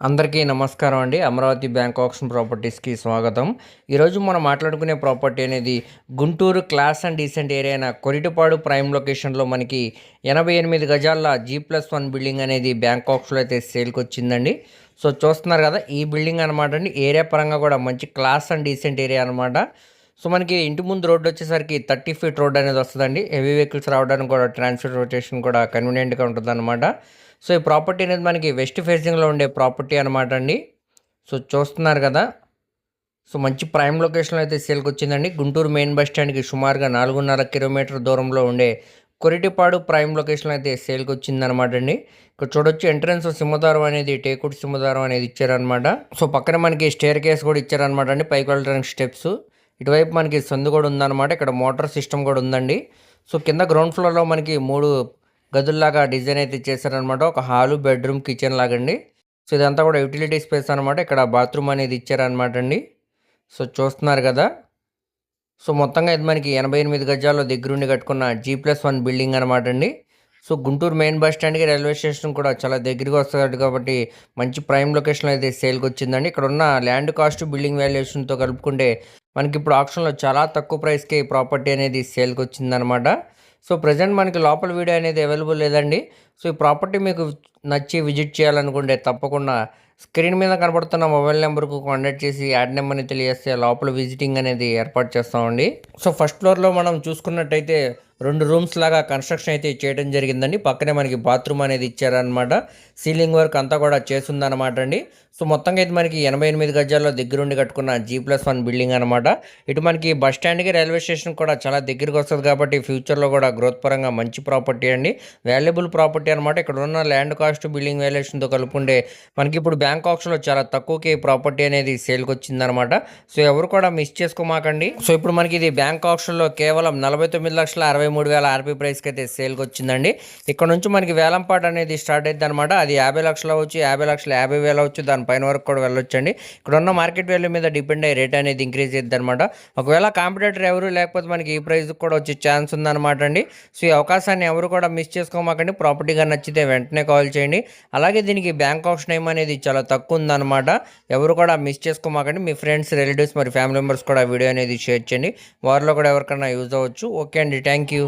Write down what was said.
అందరికీ నమస్కారం అండి. అమరావతి బ్యాంక్ ఆక్షన్ ప్రాపర్టీస్కి స్వాగతం. ఈరోజు మనం మాట్లాడుకునే ప్రాపర్టీ అనేది Guntur class and decent area అయిన కొరిటిపాడు ప్రైమ్ లొకేషన్లో మనకి ఎనభై ఎనిమిది గజాల జీ ప్లస్ వన్ బిల్డింగ్ అనేది బ్యాంక్ ఆక్షన్లో అయితే సేల్కి వచ్చిందండి. సో చూస్తున్నారు కదా ఈ బిల్డింగ్ అనమాట అండి. ఏరియా పరంగా కూడా మంచి క్లాస్ అండ్ డీసెంట్ ఏరియా అనమాట సో మనకి ఇంటి ముందు రోడ్డు వచ్చేసరికి థర్టీ ఫీట్ రోడ్ అనేది వస్తుందండి. హెవీ వెహికల్స్ రావడానికి కూడా ట్రాన్స్పోర్ట్ రొటేషన్ కూడా కన్వీనియంట్గా ఉంటుందనమాట సో ఈ ప్రాపర్టీ అనేది మనకి వెస్ట్ ఫేసింగ్లో ఉండే ప్రాపర్టీ అనమాట అండి. సో చూస్తున్నారు కదా. సో మంచి ప్రైమ్ లొకేషన్లో అయితే సేల్కి వచ్చిందండి. గుంటూరు మెయిన్ బస్ స్టాండ్కి సుమారుగా నాలుగున్నర కిలోమీటర్ దూరంలో ఉండే కొరిటిపాడు ప్రైమ్ లొకేషన్లో అయితే సేల్కి వచ్చిందనమాట అండి. ఇక్కడ చూడొచ్చు ఎంట్రన్స్ సింహదారం అనేది టేకుడ్ సింహదారం అనేది ఇచ్చారనమాట సో పక్కన మనకి స్టేర్ కేస్ కూడా ఇచ్చారనమాట అండి పైకి వెళ్ళడానికి స్టెప్స్. ఇటువైపు మనకి సందు కూడా ఉందన్నమాట ఇక్కడ మోటార్ సిస్టమ్ కూడా ఉందండి. సో కింద గ్రౌండ్ ఫ్లోర్లో మనకి మూడు గదుల్లాగా డిజైన్ అయితే చేశారనమాట ఒక హాలు బెడ్రూమ్ కిచెన్ లాగండి. సో ఇదంతా కూడా యూటిలిటీ స్పేస్ అనమాట. ఇక్కడ బాత్రూమ్ అనేది ఇచ్చారనమాట అండి. సో చూస్తున్నారు కదా. సో మొత్తంగా ఇది మనకి ఎనభై ఎనిమిది గజాల్లో దగ్గరుండి కట్టుకున్న జీ ప్లస్ వన్ బిల్డింగ్ అనమాట అండి. సో గుంటూరు మెయిన్ బస్ స్టాండ్కి రైల్వే స్టేషన్ కూడా చాలా దగ్గరగా వస్తుంది కాబట్టి మంచి ప్రైమ్ లొకేషన్లో అయితే సేల్కి వచ్చిందండి. ఇక్కడ ఉన్న ల్యాండ్ కాస్ట్ బిల్డింగ్ వాల్యుయేషన్తో కలుపుకుంటే మనకి ఇప్పుడు ఆప్షన్లో చాలా తక్కువ ప్రైస్కి ప్రాపర్టీ అనేది సేల్కి వచ్చిందనమాట. సో ప్రజెంట్ మనకి లోపల వీడియో అనేది అవైలబుల్ లేదండి. సో ఈ ప్రాపర్టీ మీకు నచ్చి విజిట్ చేయాలనుకుంటే తప్పకుండా స్క్రీన్ మీద కనబడుతున్న మొబైల్ నెంబర్కు కాంటాక్ట్ చేసి యాడ్ నెంబర్ని తెలియజేస్తే లోపల విజిటింగ్ అనేది ఏర్పాటు చేస్తామండి. సో ఫస్ట్ ఫ్లోర్లో మనం చూసుకున్నట్టయితే రెండు రూమ్స్ లాగా కన్స్ట్రక్షన్ అయితే చేయడం జరిగిందండి. పక్కనే మనకి బాత్రూమ్ అనేది ఇచ్చారనమాట సీలింగ్ వర్క్ అంతా కూడా చేసిందనమాట అండి. సో మొత్తంగా అయితే మనకి ఎనభై ఎనిమిది గజాల్లో దగ్గరుండి కట్టుకున్న జీ ప్లస్ వన్ బిల్డింగ్ అనమాట ఇటు మనకి బస్ స్టాండ్కి రైల్వే స్టేషన్ కూడా చాలా దగ్గరికి వస్తుంది కాబట్టి ఫ్యూచర్లో కూడా గ్రోత్ పరంగా మంచి ప్రాపర్టీ అండి. వాల్యుబుల్ ప్రాపర్టీ అనమాట ఇక్కడ ఉన్న ల్యాండ్ కాస్ట్ బిల్డింగ్ వాల్యుయేషన్తో కలుపుకుంటే మనకి ఇప్పుడు బ్యాంక్ ఆప్షన్లో చాలా తక్కువకి ప్రాపర్టీ అనేది సేల్కి వచ్చిందనమాట సో ఎవరు కూడా మిస్ చేసుకోమాకండి. సో ఇప్పుడు మనకి ఇది బ్యాంక్ ఆప్షన్లో కేవలం నలభై తొమ్మిది లక్షల అరవై మూడు వేల ఆర్పీ ప్రైస్కి అయితే సేల్కి వచ్చిందండి. ఇక్కడ నుంచి మనకి వేలంపాట అనేది స్టార్ట్ అయింది అనమాట అది యాభై లక్షలు అవ్వచ్చు యాభై లక్షలు యాభై వేలు అవ్వచ్చు దానిపైన వరకు కూడా వెళ్ళొచ్చండి. ఇక్కడ ఉన్న మార్కెట్ వాల్యూ మీద డిపెండ్ అయ్యి రేట్ అనేది ఇంక్రీజ్ అయ్యింది అనమాట ఒకవేళ కాంపిటేటర్ ఎవరు లేకపోతే మనకి ఈ ప్రైస్ కూడా వచ్చే ఛాన్స్ ఉందన్నమాట అండి. సో ఈ అవకాశాన్ని ఎవరు కూడా మిస్ చేసుకోమాకండి. ప్రాపర్టీగా నచ్చితే వెంటనే కాల్ చేయండి. అలాగే దీనికి బ్యాంక్ ఆప్షన్ టైం అనేది చాలా తక్కువ ఉందన్నమాట. ఎవరు కూడా మిస్ చేసుకోమాకండి. మీ ఫ్రెండ్స్ రిలేటివ్స్ మరి ఫ్యామిలీ మెంబర్స్ కూడా వీడియో అనేది షేర్ చేయండి. వారిలో కూడా ఎవరికైనా యూజ్ అవ్వచ్చు. ఓకే అండి. Thank you.